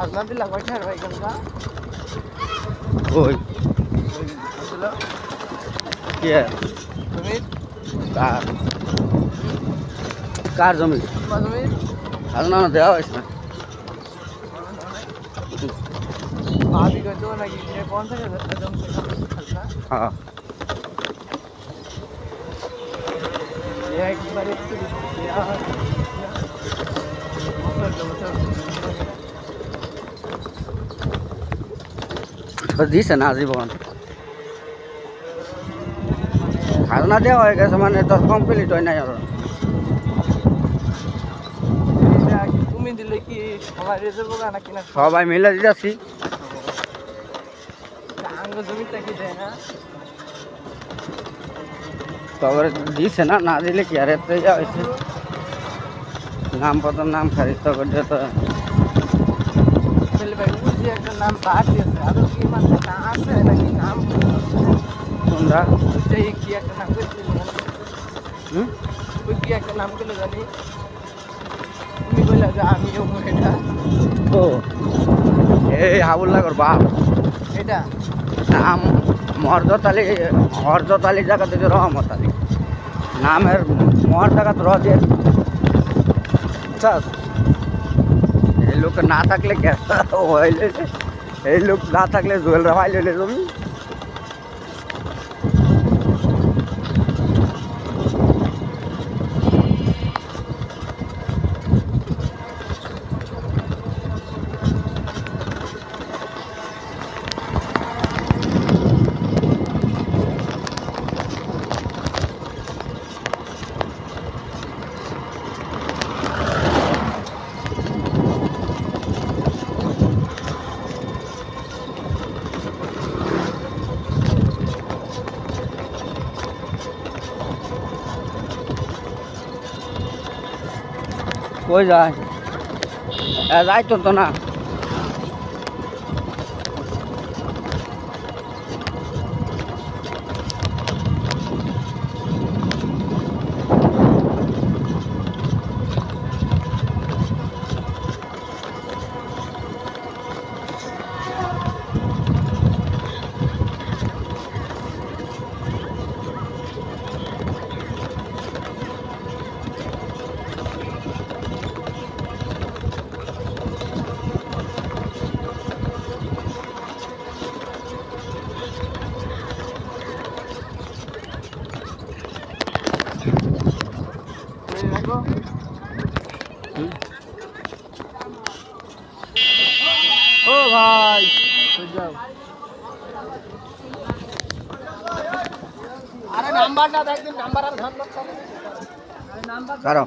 খাজনা দিলা কয়টার ভাই কেমন ওই কে? তুমি কার? কার জমি খাজনা না দেওয়া হয়েছে না। ভাবি কত নাকি? পঞ্চাশ হাজার হ্যাঁ একবারে একটু দেওয়া হয় তো দিছে না জীবন। খাজনা দেওয়া হয়ে গেছে মানে কমপ্লিট হয় নাই আর। তুমি দিলে কি সবাই রেজাল্ট না? সবাই মিলে দিতেছি। তবে দিছে না না দিলে কি আর এত হয়েছে নাম পত্র নাম খারিজ তো করছে তো নাম বাদ দিয়েছে। আরও কি মানে না আছে নাকি নাম? তোমরা? সেই কি একটা নাম করেছিল হুম? ওই কি একটা নাম করে জানি? তুমি বললে যে আমিও এটা। ও। এই হাবুল্লাগর বাপ। এটা? নাম মর্জত আলী হরজত আলী জায়গা থেকে রহমত আলী নামের মর জায়গা তো রজের বুঝছাস? এই লোক না থাকলে হইলে এই লোক না থাকলে জোয়েল রামাই লইলে জমি। কই যায় এ যাইতো তো না ও ভাই যাও। আরে নাম্বার না দেখদিন নাম্বার আর ধান আরে নাম্বার কারও।